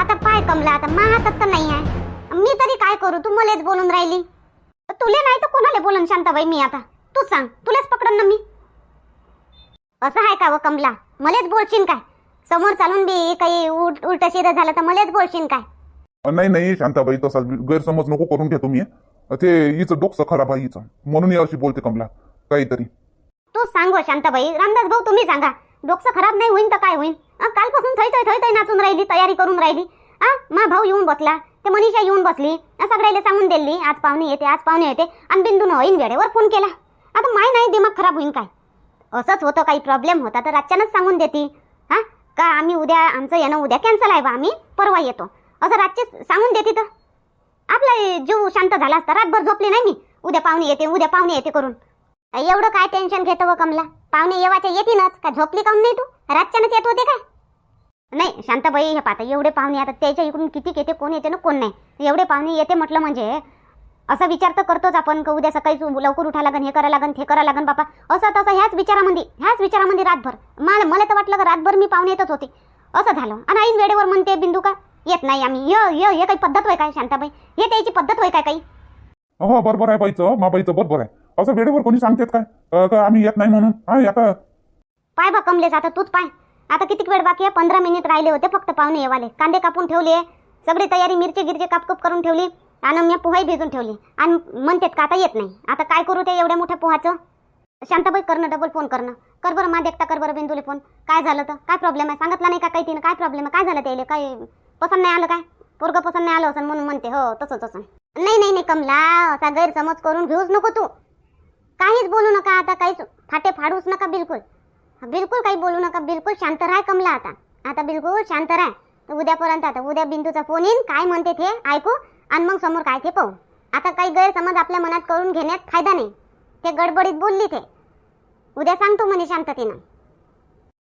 आता पाय कमला आता मा हातात तर नाही आहे. मी तरी काय करू? तू मलाच बोलून राहिली. तुले नाही तर कोणाला बोलून शांताबाई मी आता? तू सांग तुलाच पकडन ना मी. असं आहे का व कमला? मलाच बोलशील काय? समोर चालून बी काही उलट सिधं झालं तर मलाच बोलशील काय? नाही नाही शांताबाई तसा गैरसमज नको करून घ्या तुम्ही ते हिचं डोकं खराब आहे हिचं. म्हणून ही अशी बोलते कमला काहीतरी. तू सांग हो शांताबाई. रामदास भाऊ तुम्ही सांगा. डोकसं खराब नाही होईन तर काय होईन? कालपासून थै थै थै थै नाचून राहिली तयारी करून राहिली. आ मा भाऊ येऊन बसला ते मनीषा येऊन बसली सगळ्याला सांगून दिली आज पाहुणे येते आज पाहुणे येते आणि बिंदून होईन वेळेवर फोन केला. आता माय नाही दिमाग खराब होईन काय? असंच होतं काही प्रॉब्लेम होता तर रातच्यानंच सांगून देती. हा का आम्ही उद्या आमचं येणं उद्या कॅन्सल आहे बा आम्ही परवा येतो. असं रातचे सांगून देते तर. आपला जीव शांत झाला असता रातभर झोपली नाही मी. उद्या पाहुणे येते उद्या पाहुणे येते करून. एवढं काय टेन्शन घेतं व कमला? पाहुणे येवाच्या येतीनच का झोपली काऊन नाही तू? रातच्यानच येत होते काय नाही शांताबाई हे पाहता एवढे पाहुणे आता त्याच्या इकडून किती येते कोण येते ना कोण नाही. एवढे पाहुणे येते म्हटलं म्हणजे असा विचार तर करतोच आपण का उद्या सकाळी लवकर उठा लागन हे करा लागन हे करा लागन बापा. असं तसं ह्याच विचारामध्ये ह्याच विचारामध्ये रातभर. मला मला तर वाटलं का रातभर मी पाहुणे येतच होते. असं झालं. आणि ऐन वेळेवर म्हणते बिंदू का येत नाही आम्ही. य य हे काही पद्धत होय काय शांताबाई? हे त्याची पद्धत होय काय काही? हो बरोबर आहे बाईचं मा बाईचं बरोबर आहे. असं वेळेवर कोणी सांगतात काय? का आम्ही येत नाही म्हणून. हा आता पाय बा कमलेस आता तूच पाय. आता किती वेळ बाकी आहे? पंधरा मिनिट राहिले होते फक्त पाहुणे येवाले. कांदे कापून ठेवले. सगळी तयारी मिरची गिरची काप करून ठेवली. आणि मी भिजून ठेवली. आणि म्हणतात का आता येत नाही. आता काय करू ते एवढ्या मोठ्या पोहाचं? शांताबाई करणं डबल फोन करणं कर बरं मा देखता कर बरं बिंदुले फोन काय झालं तर? काय प्रॉब्लेम आहे? सांगितलं नाही का काही तिनं? काय प्रॉब्लेम आहे? काय झालं त्याला? काय पसंत नाही आलं काय? पोरगं पसंत नाही आलं असं म्हणून म्हणते. हो तसं तसं. नाही नाही नाही कमला असा गैरसमज करून घेऊच नको तू. काहीच बोलू नका आता काहीच फाटे फाडूच नका बिलकुल. बिलकुल काही बोलू नका बिलकुल शांत राहा कमला आता. आता बिलकुल शांत राहा. तर उद्यापर्यंत आता उद्या बिंदूचा फोन येईन काय म्हणते ते ऐकू आणि मग समोर काय ते पाहू. आता काही गैरसमज आपल्या मनात करून घेण्यात फायदा नाही. ते गडबडीत बोलली ते. उद्या सांगतो म्हणे शांततेनं.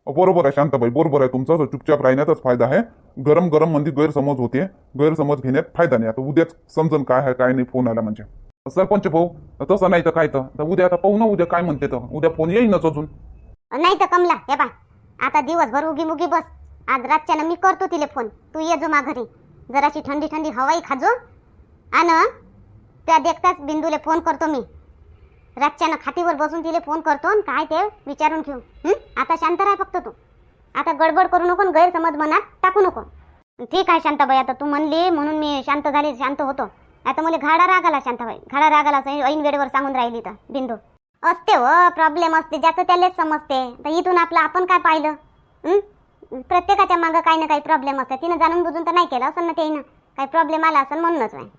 बरोबर आहे शांताबाई बरोबर आहे. तुमचा चुपचाप राहण्याचाच फायदा आहे. गरम गरम म्हणजे गैरसमज होते. गैरसमज घेण्यात फायदा नाही. आता उद्याच समजन काय आहे काय नाही फोन आला म्हणजे. सरपंच भाऊ तसं नाही तर काय तर? उद्या आता पाहू ना उद्या काय म्हणते तर उद्या फोन येईनच अजून. नाही तर कमला हे पा आता दिवसभर उगी मुगी बस. आज रातच्यानं मी करतो तिले फोन. तू ये जो मा घरी जराशी थंडी थंडी हवाई खाजो. आणि त्या देखताच बिंदूले फोन करतो मी. रातच्यानं खातीवर बसून तिले फोन करतो आणि काय ते विचारून घेऊ. आता शांत राह फक्त तू. आता गडबड करू नको गैरसमज मनात टाकू नको. ठीक आहे शांताबाई आता तू म्हणली म्हणून मी शांत झाली शांत होतो. आता मला घाडा राग आला शांताबाई. घाडा राग आला असं ऐन वेळेवर सांगून राहिली तर बिंदू. असते हो प्रॉब्लेम असते. ज्याचं त्यालाच समजते. तर इथून आपलं आपण काय पाहिलं? प्रत्येकाच्या मागं काही ना काही प्रॉब्लेम असते तिनं जाणून बुजून तर नाही केलं असं ना ते ना काही प्रॉब्लेम आला असेल म्हणूनच नाही.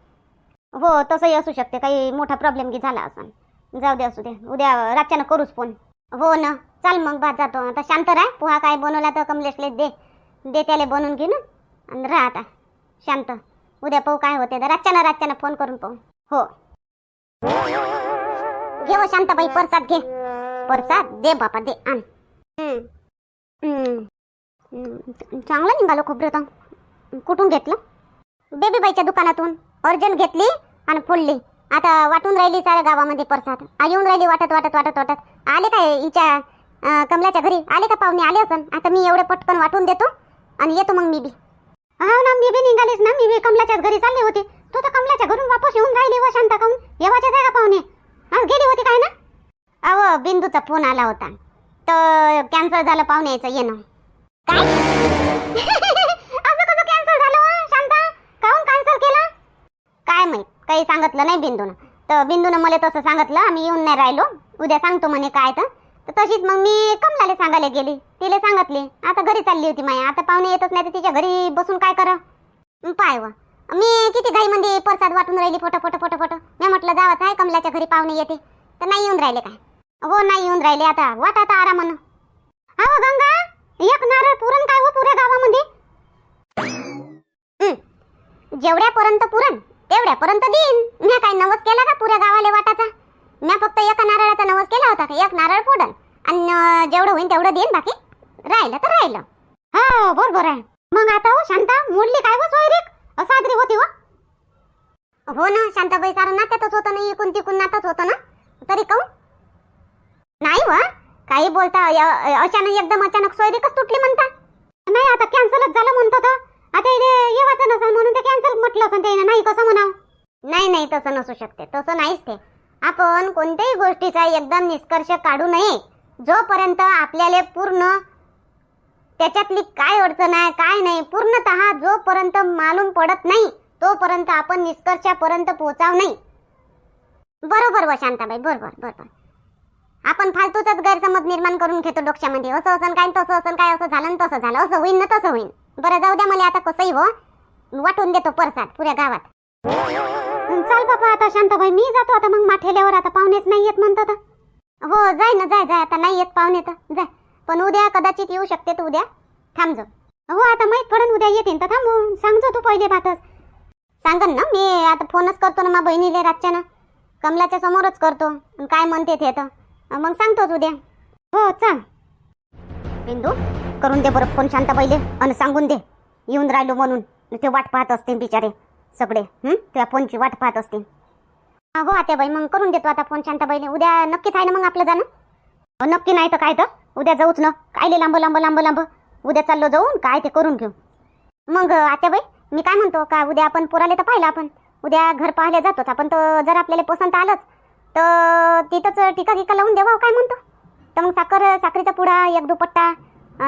हो तसंही असू शकते. काही मोठा प्रॉब्लेम की झाला असं. जाऊ दे असू दे. उद्या रातच्यानं करूच फोन हो ना. चाल मग भात जातो. आता शांत राह. पोहा काय बनवला तर कमलेशले दे. दे त्याला बनवून घे ना आणि राह आता. शांत. उद्या पाहू काय होते. तर रातच्यानं रातच्यानं फोन करून पाहू. हो. घे हो शांताबाई परसाद घे. परसाद दे बापा दे आण. चांगलं निघालो खोबरं तर. कुठून घेतलं? बेबी बाईच्या दुकानातून. अर्जंट घेतली आणि फोडली. आता वाटून राहिली साऱ्या गावामध्ये परसाद. येऊन राहिली वाटत वाटत वाटत वाटत. आले काय हिच्या कमलाच्या घरी? आले का पाहुणे? आले असन? आता मी एवढे पटकन वाटून देतो आणि येतो मग मी बी. हा ना मी बी निघालीस ना. मी बी कमलाच्याच घरी चालले होते. तू तर कमलाच्या घरून वापस येऊन राहिले व शांता काऊन येवाच्या जागा पाहुणे. आज गेली होती काय ना? अहो बिंदूचा फोन आला होता. तर कॅन्सल झालं पाहुण्याचं येणं काय? असं कसं कॅन्सल झालं व शांता? काऊन कॅन्सल केलं? काय माहीत काही सांगितलं नाही बिंदूनं. तर बिंदूनं मला तसं सांगितलं आम्ही येऊन नाही राहिलो. उद्या सांगतो म्हणे काय तर. तर तशीच मग मी कमलाले सांगायला गेली. तिला सांगितले आता घरी चालली होती माया आता पाहुणे येतच नाही तर तिच्या घरी बसून काय करा? पाय व. मी किती घाईमध्ये प्रसाद वाटून राहिली फोटो फोटो फोटो फोटो. मी म्हटलं जावंच आहे कमलाच्या घरी पाहुणे येते. तर नाही येऊन राहिले काय? हो नाही येऊन राहिले आता. वाट आता आरामानं. हा गंगा. एक नारळ पुरण काय हो पुऱ्या गावामध्ये? जेवढ्यापर्यंत पुरण तेवढ्यापर्यंत देईन मी काय नवस केला का पुऱ्या गावाला वाटाचा? मी फक्त एका नारळाचा नवस केला होता का? एक नारळ फोडन. आणि जेवढं होईन तेवढं देईन बाकी. राहिलं तर राहिलं. हा बरोबर आहे. मग आता हो शांता मोडली काय हो सोयरीक साजरी होती हो. हो ना शांताबाई सारं नात्यातच होतं ना इकून तिकून नातच होतं ना. तरी कहू नाही व. काही बोलता अचानक एकदम अचानक सोयरीकच तुटली म्हणता. नाही आता कॅन्सलच झालं म्हणतो तर. आता इथे कॅन्सल म्हटलं असं ते नाही कसं म्हणावं. नाही नाही तसं नसू शकते. तसं नाहीच ते. आपण कोणत्याही गोष्टीचा एकदम निष्कर्ष काढू नये. जोपर्यंत आपल्याला पूर्ण त्याच्यातली काय अडचण आहे काय नाही पूर्णतः जोपर्यंत मालूम पडत नाही तोपर्यंत आपण निष्कर्षापर्यंत पोहोचाव नाही. बरोबर व शांताबाई बरोबर बरोबर. आपण फालतूचाच गैरसमज निर्माण करून घेतो डोक्यामध्ये. असं असं काय तसं असं काय असं झालं तसं झालं. असं होईन ना तसं होईन. बरं जाऊ द्या मला आता कसंही हो. वाटून देतो परसाद पुऱ्या गावात. बाबा आता शांताबाई मी जातो आता मग माठेल्यावर. आता पाहुणेच नाही येत म्हणतात. हो जाय ना जाय जाय. आता नाही येत पाहुणे तर. जाय. पण उद्या कदाचित येऊ शकते तू उद्या. थांबजो हो आता माहीत पडन उद्या येते तर थांबू. सांगजो तू पहिले बातच. सांगन ना मी. आता फोनच करतो ना मा बहिणीले रातच्या ना कमलाच्या समोरच करतो. काय म्हणते ते तर. मग सांगतोच उद्या. हो चाल. बिंदू करून दे बरं फोन शांताबाईले. आणि सांगून दे. येऊन राहिलो म्हणून. ते वाट पाहत असते बिचारे. सगळे हम्म त्या फोनची वाट पाहत असते. हा, हो आत्याबाई मग करून देतो आता फोन शांताबाईले. उद्या नक्कीच आहे ना मग आपलं जाणं? नक्की नाही तर काय तर? उद्या जाऊच ना. कायले लांब लांब लांब लांब? उद्या चाललो जाऊन काय ते करून घेऊ. मग आत्याबाई मी काय म्हणतो? का उद्या आपण पुराले तर पाहिलं आपण. उद्या घर पाहायला जातोच आपण तर जर आपल्याला पसंत आलंच तर तिथंच टिका गिका लावून देवा काय म्हणतो? तर मग साखर साखरेचा पुडा एक दुपट्टा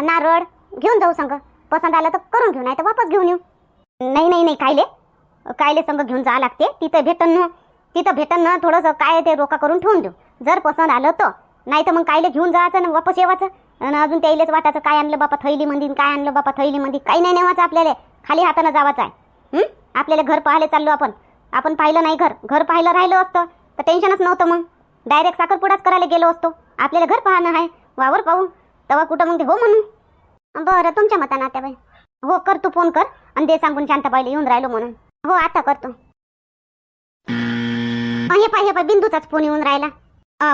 नारळ घेऊन जाऊ संग. पसंत आलं तर करून घेऊ नाही तर वापस घेऊन येऊ. नाही नाही नाही कायले. कायले संघ घेऊन जावं लागते. तिथं भेटन ना तिथं भेटन ना थोडंसं काय ते रोका करून ठेवून देऊ. जर पसंत आलं तर. नाही तर मग कायले घेऊन जायचं ना वापस येवायचं आणि अजून त्याइलेच वाटायचं काय आणलं बापा थैली मंदिर काय आणलं बापा थैली मंदिर काही नाही नेवायचं आपल्याला. खाली हातानं जावाचं आहे. आपल्याला घर पाहायला चाललो आपण. आपण पाहिलं नाही घर. घर पाहिलं राहिलं असतं. तर टेन्शनच नव्हतं मग. डायरेक्ट साखरपुडाच करायला गेलो असतो. आपल्याला घर पाहणं आहे. वावर पाहू तेव्हा कुठं मग ते हो म्हणून. बरं तुमच्या मतानं आत्याबाई. हो कर तू फोन कर. आणि ते सांगून शांताबाईला येऊन राहिलो म्हणून. हो आता करतो. हे पाय हे पाय बिंदूचाच फोन येऊन राहिला.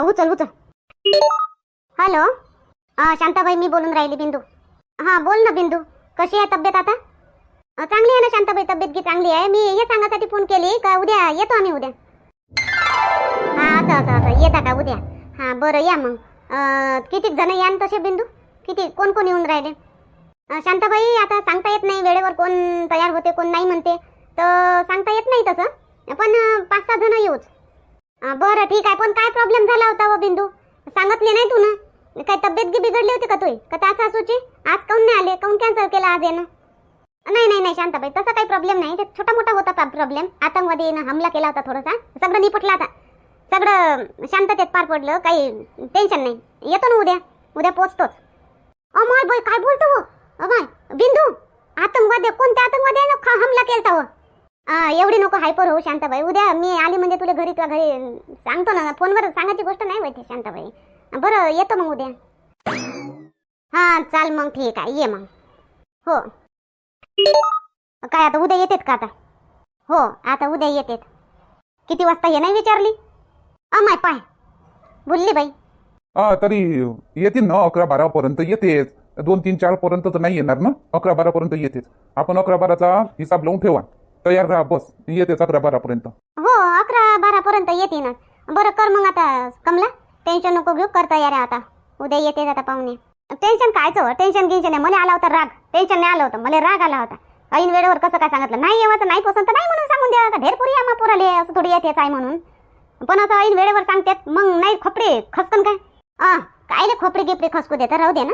उचल उचल. हॅलो शांताबाई मी बोलून राहिली बिंदू. हां बोल ना बिंदू. कशी आहे तब्येत आता? चांगली आहे ना शांताबाई? तब्येत की चांगली आहे. मी हे सांगासाठी फोन केली. का उद्या येतो आम्ही उद्या? हा असं असं असं. येता का उद्या? हां बरं या मग. किती जण यान तसे बिंदू? किती कोण कोण येऊन राहिले? शांताबाई आता सांगता येत नाही. वेळेवर कोण तयार होते कोण नाही म्हणते. तर सांगता येत नाही तसं. पण पाच सहा जण येऊच. बरं ठीक आहे. पण काय प्रॉब्लेम झाला होता व बिंदू? सांगितले नाही तू ना? काय तब्येत गी बिघडली होती का तुही का त्या सासूची? आज काऊन नाही आले? काऊन कॅन्सल केला आज येणं नाही नाही नाही शांताबाई तसा काही प्रॉब्लेम नाही. ते छोटा मोठा होता प्रॉब्लेम आतंकवादीनं हमला केला होता थोडासा. सगळं निपटला आता सगळं शांततेत पार पडलं. काही टेन्शन नाही. येतो ना उद्या. उद्या पोचतोच. अ अमाय बाई काय बोलतो हो अमाय बिंदू आतंकवादी कोणत्या आतंकवादी ना खा- हमला केलता हो एवढी नको हायपर हो शांताबाई. उद्या मी आली म्हणजे तुला घरी तुला घरी सांगतो ना. फोनवर सांगायची गोष्ट नाही माहिती शांताबाई. बरं येतो मग उद्या. हा चाल मग ठीक आहे. ये मग. हो. काय आता उद्या येतेत का आता? हो आता उद्या येतेत. किती वाजता ये नाही विचारली? अमाय पाय. बोलली बाई. हा तरी येतील ना अकरा बारा पर्यंत येतेच दोन तीन चार पर्यंत तर नाही येणार ना? अकरा बारा पर्यंत येतेच आपण अकरा बाराचा हिसाब लावून ठेवा. तयार राहा बस. येतेच अकरा बारा पर्यंत हो अकरा बारा पर्यंत येते ना. बरं कर मग आता कमला. टेन्शन नको घेऊ कर तयार आहे आता. उद्या येते आता पाहुणे. टेन्शन कायचं टेन्शन गिन्शन नाही मला आला होता राग. टेन्शन नाही आलं होतं. मला राग आला होता. ऐन वेळेवर कसं काय सांगितलं? नाही येवाचं नाही पसंत नाही म्हणून सांगून द्या. का ढेरपुरी आम्हा पुराले असं थोडी येतेच आहे म्हणून. पण असं ऐन वेळेवर सांगतात मग नाही खोपडे खसकन काय? आ कायले खोपडे गिपडे खसकू देता राहू दे ना.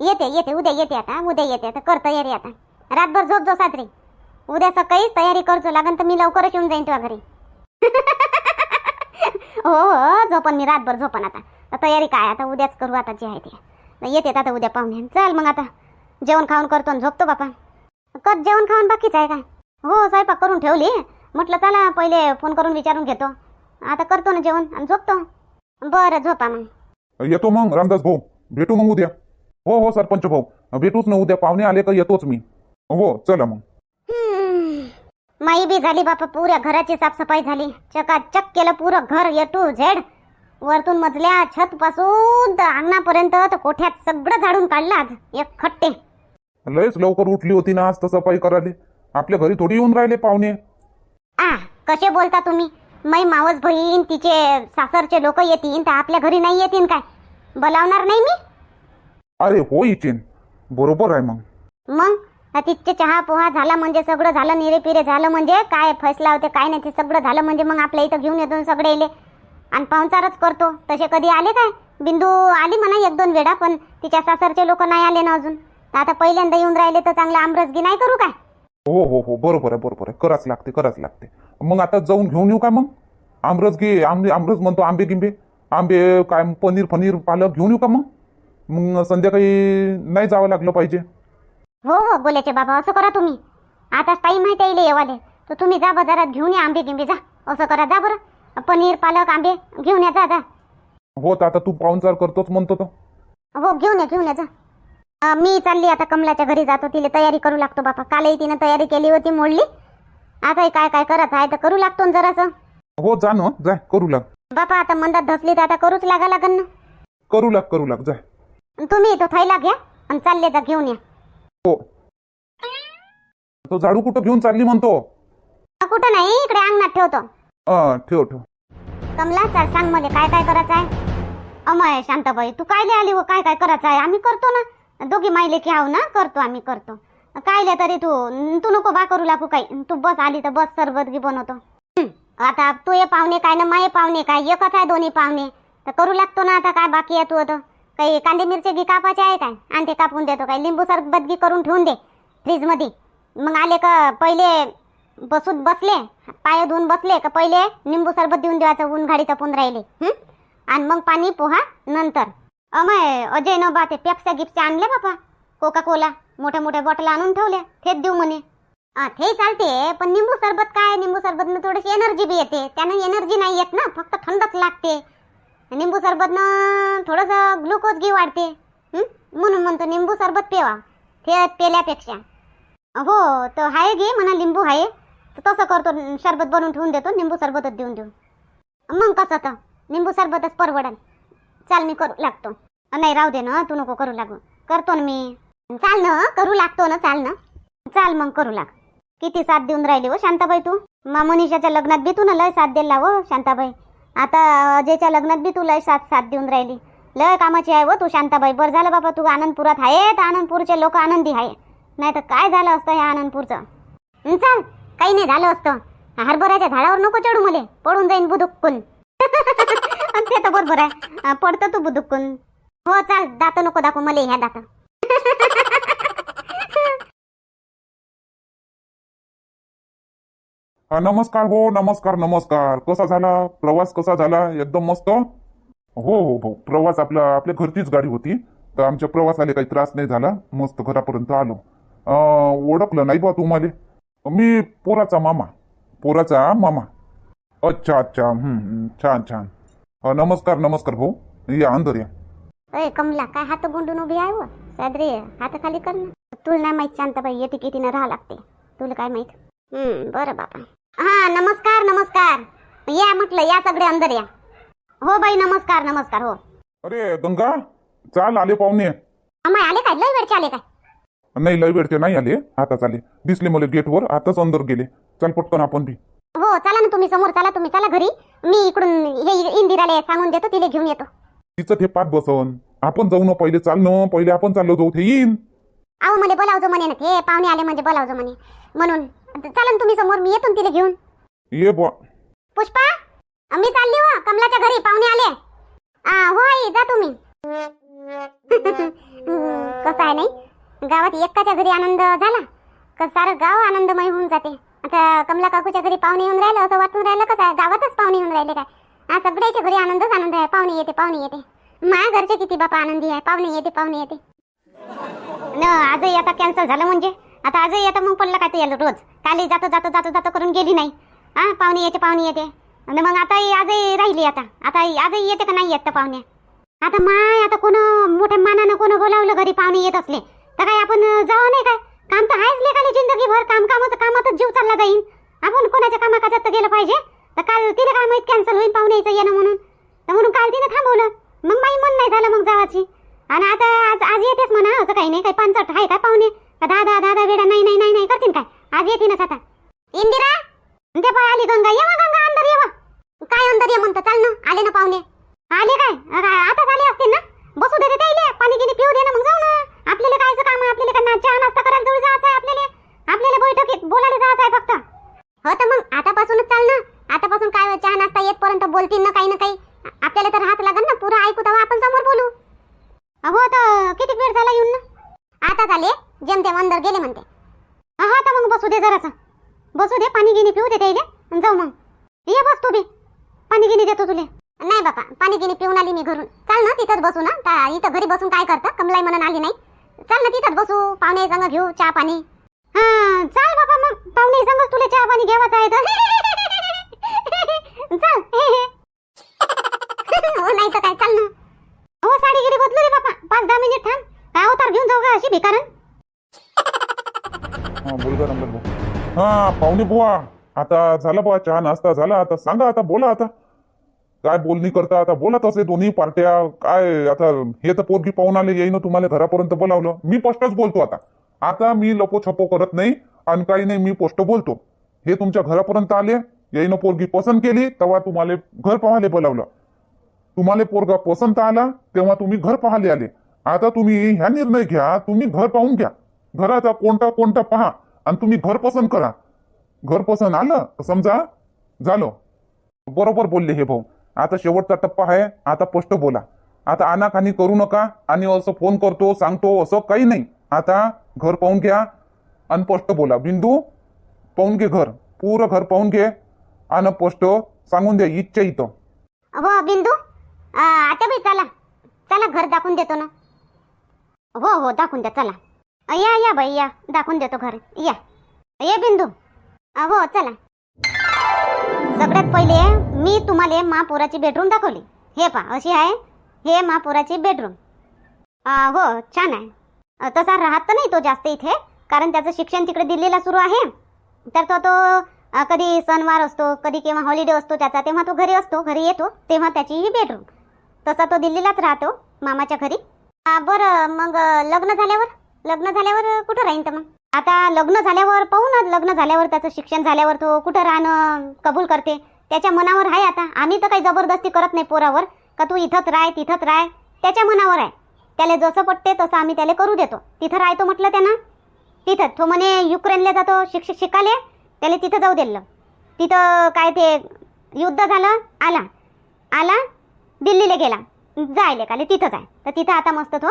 येते येते उद्या येते आता उद्या येते आता. कर तयारी आता. रातभर झोप जो साजरी. उद्या सकाळीच तयारी करतो लागन तर मी लवकरच येऊन जाईन तुझ्या घरी. हो हो झोपन मी रातभर झोपन आता. तर तयारी काय आता उद्याच करू आता जे आहे ते. येते आता उद्या पाहुणे. चल मग आता. जेवण खाऊन करतो आणि झोपतो बापा. कर जेवण खाऊन बाकीच आहे काय? हो स्वयंपाक करून ठेवली. म्हटलं चला पहिले फोन करून विचारून घेतो. आता करतो ना जेवण आणि झोपतो. बरं झोपा मग. येतो मग रामदास भाऊ. भेटू मग उद्या. हो हो सरपंच भाऊ. भेटूच ना उद्या. पाहुणे आले तर येतोच मी. हो चला मग. माई बी झाली बापा पुऱ्या घराची साफसफाई झाली. चकाचक केलं पुरं घर ए टू झेड. वरतून मजल्या छत पासून तर अंगणापर्यंत तर कोठ्यात सगळं झाडून काढलं आज एक खट्टे. लयच लवकर उठली होती ना आज तर सफाई करायला. आपल्या घरी थोडी येऊन राहिले पाहुणे. आ कसे बोलता तुम्ही? मै मावस बहीण तिचे सासरचे लोक येतील तर आपल्या घरी नाही येतील काय? बोलावणार नाही मी? अरे हो इचेन. बरोबर आहे मग. मग? तिथचे चहा पोहा झाला म्हणजे सगळं झालं निरे पिरे झालं म्हणजे? काय फैसला होते काय नाही ते सगळं झालं म्हणजे मग आपल्या इथं घेऊन येतो सगळे इले आणि पाहुणचारच करतो. तसे कधी आले काय? बिंदू आली म्हणा एक दोन वेळा पण तिच्या सासरचे लोक नाही आले ना अजून. तर आता पहिल्यांदा येऊन राहिले तर चांगलं आमरसगी नाही करू काय? हो हो हो बरोबर आहे बरोबर आहे. कराच लागते कराच लागते. मग आता जाऊन घेऊन येऊ का मग? आमरस घे आंबे आमरस म्हणतो आंबे गिंबे. आंबे काय पनीर फनीर पालक घेऊन येऊ का मग? मग संध्याकाळी नाही जावं लागलं पाहिजे. हो हो बोलायचे बाबा असं करा तुम्ही. आता टाईम आहे त्याला येवाले. तर तुम्ही जा बाजारात घेऊन या आंबे गिंबे जा. असं करा जा बरं. पनीर पालक आंबे घेऊन या जा जा. हो तर आता तू पाहुणचार करतोच म्हणतो तर. हो घेऊन या घेऊन या जा. अं, मी चालली आता कमलाच्या घरी जातो तिला तयारी करू लागतो बापा. कालही तिनं तयारी केली होती मोडली. आता काय काय करायचं आहे तर करू लागतो ना जरासं. हो जा ना जाय करू लाग. बापा आता मंदात धसली तर आता करूच लागा लागन ना. करू लाग करू लाग अन तुम्ही तो थैला घ्या आणि चालले जा घेऊन या. हो. तो झाडू कुठं घेऊन चालली म्हणतो. अं, कुठं नाही इकडे अंगणात ठेवतो. ठेव ठेव. कमला चाल सांग मला काय काय करायचं आहे अमय शांताबाई तू कायले आली हो काय काय करायचं आहे आम्ही करतो ना. दोघी मायले की आहो ना करतो आम्ही करतो. कायले तरी तू तू नको बा करू लागू काही. तू बस आली तर बस सरबत गी बनवतो. हं, आता तू ये पाहुणे काय ना माये पाहुणे काय एकच आहे दोन्ही पाहुणे. तर करू लागतो ना आता काय बाकी आहे तू आता? काही कांदे मिरचे गी कापाचे आहे काय? आणि ते कापून देतो काय. लिंबू सरबत गी करून ठेवून दे फ्रीजमध्ये. मग आले का पहिले बसून बसले पाय धुवून बसले का पहिले निंबू सरबत देऊन द्यायचं ऊन घाडी तपून राहिले. आणि मग पाणी पोहा नंतर. अमय अजय न बा ते पेप्सा गिप्सा आणले बापा? कोका कोला मोठ्या मोठ्या बॉटल आणून ठेवल्या. थेच देऊ म्हणे. ते चालते पण निंबू सरबत काय? निंबू सरबतनं थोडीशी एनर्जी बी येते. त्यानं एनर्जी नाही येत ना फक्त थंडच लागते. निंबू सरबतनं थोडंसं ग्लुकोज घी वाढते. म्हणून म्हणतो निंबू सरबत पेवा. ते पेल्यापेक्षा. हो तर आहे घे म्हणा लिंबू आहे तर तसं करतो सरबत बनवून ठेवून देतो निंबू सरबतच देऊन देऊ. मग कसं तर निंबू सरबतच परवडल चाल मी करू लागतो. नाही राहू दे ना तू नको करू लागू. करतो ना मी. चाल ना करू लागतो ना चाल ना. चाल मग करू लाग. किती साथ देऊन राहिली हो शांताबाई तू. मग मनीषाच्या लग्नात बी तू ना लय साथ द्यायला हो शांताबाई. आता अजयच्या लग्नात बी तू लय साथ साथ देऊन राहिली. लय कामाची आहे व तू शांताबाई. बरं झालं बाबा तू आनंदपुरात आहे तर आनंदपूरचे लोक आनंदी आहे. नाही तर काय झालं असतं ह्या आनंदपूरचं? चाल काही नाही झालं असतं. हरभऱ्याच्या झाडावर नको चढू मले. पडून जाईन बुदुक्कून. ते तर बरोबर आहे. पडतं तू बुदुक्कून. हो चाल दात नको दाखवू मला ह्या दात. हा, नमस्कार हो नमस्कार नमस्कार. कसा झाला? प्रवास कसा झाला? एकदम मस्त? हो हो हो. प्रवास आपला आपल्या घरचीच गाडी होती. तर आमच्या प्रवासाला काही त्रास नाही झाला. मस्त घरापर्यंत आलो. अं, ओळखलं नाही बा तुम्हाला. मी पोराचा मामा. पोराचा मामा. अच्छा अच्छा. हम्म, हम्म, छान छान. अं, नमस्कार नमस्कार भाऊ. या अंदर या. अय कमला काय हात गुंडून उभी आहे व? सादरी हात खाली कर ना. तुला नाही माहीत शांताबाई येते कितीनं राहा लागते. तुला काय माहीत? हम्म बरं बापा. हा नमस्कार नमस्कार. या म्हटलं या सगळे अंदर या. हो बाई नमस्कार नमस्कार हो. अरे गंगा चाल आले पाहुणे. अमाय आले काय? लय वेळचे आले काय? नाही लय वेळचे नाही आले. आताच आले. दिसले मला गेटवर आताच अंदर गेले. चल पटकन आपण बी. हो चला ना तुम्ही समोर चला तुम्ही चला घरी. मी इकडून हे इंदिराला सांगून देतो तिला घेऊन येतो. तिचं ते पाठ बसन. आपण जाऊ ना पहिले चाल ना पहिले आपण चाललो जाऊ ते येईन. अहो मला बोलावजो म्हणे ना ते पाहुणे आले म्हणजे बोलावजो म्हणे. म्हणून चला तुम्ही समोर मी येतो तिला घेऊन. ये बुवा. पुष्पा मी चालली हो कमलाच्या घरी पाहुणे आले. आ, हो आई जा तुम्ही. कसं आहे नाही? गावात एकाच्या घरी आनंद झाला. का सारं गाव आनंदमय होऊन जाते. आता कमला काकूच्या घरी पाहुणे येऊन राहिलं असं वाटून राहिलं कसं आहे? गावातच पाहुणे येऊन राहिले काय? हा सगळ्याच्या घरी आनंदच आनंद आहे. पाहुणे येते पाहुणे येते. माझ्या घरचे किती बापा आनंदी आहे. पाहुणे येते पाहुणे येते. न आजही आता कॅन्सल झालं म्हणजे? आता आजही आता मग पडलं काय ते रोज? काली जातो जातो जातो जातो करून गेली नाही. हा पाहुणे येते पाहुणे येते. आणि मग आता आजही राहिली आता. आता आजही येते का नाही येत त्या पाहुणे? आता माय आता कोण मोठ्या मानानं कोण बोलावलं घरी पाहुणे येत असले? तर काय आपण जावं नाही काय? काम तर आहेच लेखाली जिंदगीभर. काम कामाचं कामातच जीव चालला जाईन. आपण कोणाच्या कामाकाजात तर गेलं पाहिजे? तर काल तिने काय माहीत कॅन्सल होईल पाहुणे यायचं येणं म्हणून. तर म्हणून काल तिने थांबवलं. मग माई मन नाही झालं मग जावाची. आणि आता आज आज येतेच म्हणा असं काही नाही. काही पानसट आहे काय पाहुणे? का दहा दहा दहा दहा वेळा नाही नाही नाही नाही करतील काय? आज येतीनच आता इंदिरा? ते पाय आली गंगा. येवा गंगा अंदर येवा काय अंदर ये म्हणतो चाल ना. आले ना पाहुणे. आले काय? आता आताच आले असतील ना? बसू दे ते पाणी गिनी पिऊ दे ना मग जाऊ ना. आपल्याला कायचं काम आहे? आपल्याला काय चहा नाश्ता करायला जवळ जायचं आहे आपल्याला? बोलायला जायचं आहे फक्त. हो तर मग आतापासूनच चाल ना. आतापासून काय चहा नाश्ता येतपर्यंत बोलतील ना काही ना काही. आपल्याला तर हात लागल ना. पुरा ऐकू तेव्हा आपण समोर बोलू. हो तर किती वेळ झाला येऊन ना? आता झाले. जेमतेम अंदर गेले म्हणते. हा हा तर मग बसू दे जरासा. बसू दे पाणी गिनी पिऊ दे त्याला जाऊ मग. ये बस तू बी. पाणी गिनी देतो तुले. नाही बापा पाणी गिनी पिऊन आली मी घरून. चाल ना तिथंच बसू ना. इथं घरी बसून काय करता? कमलाई म्हणून आली नाही. चाल ना तिथंच बसू. पाहुणे संग घेऊ चहा पाणी. हा चाल बापा मग. पाहुणे संगच तुला चहा पाणी घ्यावाचं आहे तर. चाल. हो नाही तर काय? चाल ना. हो साडी गिरी बदलू रे बापा. पाच दहा मिनिट थांब. काय अवतार घेऊन जाऊ का अशी भिकारण हा बोल का नंबर हा पाहुणे बुवा आता झाला बुवा चहा नाश्ता झाला आता सांगा आता बोला आता. काय बोलणी करता आता बोला तसे दोन्ही पार्ट्या काय आता हे तर पोरगी पाहून आले येईन तुम्हाला घरापर्यंत बोलावलं. मी स्पष्टच बोलतो आता. आता मी लपो छपो करत नाही आणि काही नाही मी पोस्ट बोलतो. हे तुमच्या घरापर्यंत आले येईन पोरगी पसंत केली तेव्हा तुम्हाला घर पाहायला बोलावलं. तुम्हाला पोरगा पसंत आला तेव्हा तुम्ही घर पाहायला आले. आता तुम्ही ह्या निर्णय घ्या तुम्ही घर पाहून घ्या. घराचा कोणता कोणता पहा आणि तुम्ही घर पसंत करा. घर पसंत आलं तर समजा झालं. बरोबर बोलले हे भाऊ. आता शेवटचा टप्पा आहे. आता स्पष्ट बोला. आता आनाखानी करू नका. आणि असं फोन करतो सांगतो असं काही नाही. आता घर पाहून घ्या आणि स्पष्ट बोला. बिंदू पाहून घे घर. पुरं घर पाहून घे आणि स्पष्ट सांगून द्या इच्छा इथं. हो बिंदू आता बाई चला. चला घर दाखवून देतो ना. हो हो दाखवून द्या. चला. या या बाई या. दाखवून देतो घर. या. ये बिंदू. हो चला. सगळ्यात पहिले मी तुम्हाला महापुराची बेडरूम दाखवली. हे पा अशी आहे. हे महापुराची बेडरूम हो छान आहे. तसा राहत तर नाही तो जास्त इथे कारण त्याचं शिक्षण तिकडे दिल्लीला सुरू आहे. तर तो तो कधी सणवार असतो कधी केव्हा हॉलिडे असतो त्याचा तेव्हा तो घरी असतो घरी येतो तेव्हा त्याची ही बेडरूम तसा तो दिल्लीलाच राहतो मामाच्या घरी. बरं मग लग्न झाल्यावर? लग्न झाल्यावर कुठं राहीन तर मग? आता लग्न झाल्यावर पाहू ना लग्न झाल्यावर त्याचं शिक्षण झाल्यावर तो कुठं राहणं कबूल करते? त्याच्या मनावर आहे आता. आम्ही तर काही जबरदस्ती करत नाही पोरावर. का तू इथंच राह तिथंच राह. त्याच्या मनावर आहे. त्याला जसं पटते तसं आम्ही त्याला करू देतो. तिथं राहतो म्हटलं त्यानं? तिथं तो म्हणे युक्रेनला जातो शिक्षक शिकाले. त्याला तिथं जाऊ दिलं. तिथं काय ते युद्ध झालं आला. आला दिल्लीला गेला. जायले काले तिथंच आहे तर तिथं आता मस्त तो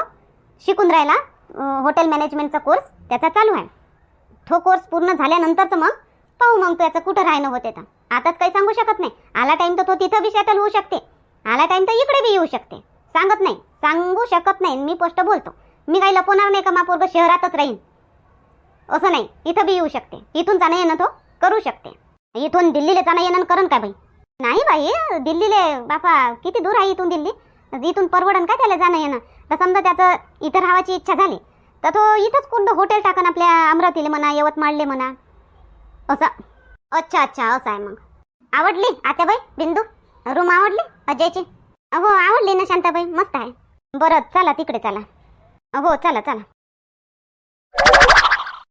शिकून राहिला. हॉटेल मॅनेजमेंटचा कोर्स त्याचा चालू आहे. तो कोर्स पूर्ण झाल्यानंतरच मग पाहू मग त्याचं कुठं राहणं होते तर आताच काही सांगू शकत नाही. आला टाईम तर तो तिथं बी सेटल होऊ शकते. आला टाईम तर इकडे बी येऊ शकते. सांगत नाही. सांगू शकत नाही. मी पोस्ट बोलतो. मी काही लपवणार नाही का मापोरग शहरातच राहीन. असं नाही. इथं बी येऊ शकते. इथून जाणं येणं तो करू शकते. इथून दिल्लीला जाणं येणं करण काय बाई? नाही बाई. दिल्लीले बापा किती दूर आहे इथून दिल्ली? इथून परवडन काय त्याला जाणं येणं? तर समजा त्याचं इथं राहावाची इच्छा झाली तर तो इथंच कोणतं हॉटेल टाकन आपल्या अमरावतीले म्हणा यवतमाळले म्हणा. असं. अच्छा अच्छा असं आहे मग. आवडली आत्याबाई बिंदू? रूम आवडली अजयची? हो आवडली ना शांताबाई मस्त आहे. बरं चला तिकडे चला. हो चला चला.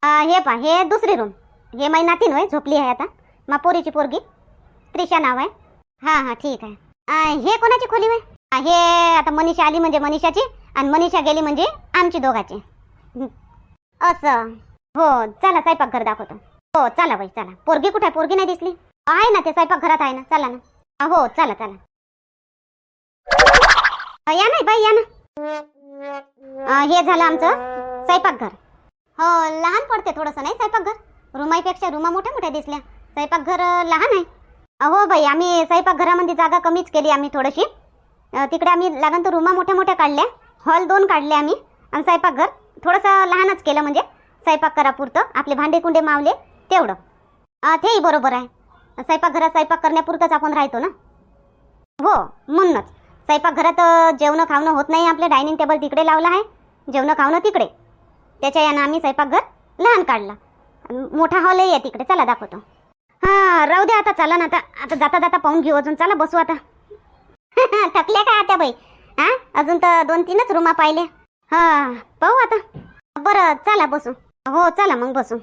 आ, हे पा हे दुसरी रूम. हे मै नातीन होय झोपली आहे आता. मा पोरीची पोरगी. त्रिशा नाव आहे. हां हां ठीक आहे. आ, हे कोणाची खोली होय? आ, हे आता मनीषा आली म्हणजे मनीषाची. आणि मनीषा गेली म्हणजे आमची दोघाची. असं. हो चला स्वयंपाकघर दाखवतो. हो चला बाई चला. पोरगी कुठे आहे? पोरगी नाही दिसली? आहे ना ते स्वयंपाकघरात आहे ना. चला ना. हो चला चला. या नाही बाई या ना. हे झालं आमचं स्वयंपाकघर. हो लहान पडते थोडंसं नाही स्वयंपाकघर? रुमाईपेक्षा रुमा मोठ्या मोठ्या दिसल्या. स्वयंपाकघर लहान आहे. हो बाई आम्ही स्वयंपाकघरामध्ये जागा कमीच केली आम्ही थोडीशी. तिकडे आम्ही लागन तर रुमा मोठ्या मोठ्या काढल्या. हॉल दोन काढले आम्ही. आणि स्वयंपाकघर थोडंसं लहानच केलं म्हणजे. स्वयंपाक करापुरतं आपले भांडे कुंडे मावले. तेवढं. तेही बरोबर आहे. स्वयंपाकघरात स्वयंपाक करण्यापुरतंच आपण राहतो ना? हो म्हणूनच. स्वयंपाकघरात जेवणं खावणं होत नाही. आपलं डायनिंग टेबल तिकडे लावलं आहे. जेवणं खावणं तिकडे. त्याच्या यानं आम्ही स्वयंपाकघर लहान काढला. मोठा हॉलही आहे तिकडे. चला दाखवतो. हा राहू दे आता. चला ना आता. आता जाता जाता पाहून घेऊ अजून. चला बसू आता. थकल्या काय आता बाई? हा? अजून तर दोन तीनच रूमा पाहिले. हा पाहू आता. बरं चला बसू. हो चला मग बसू.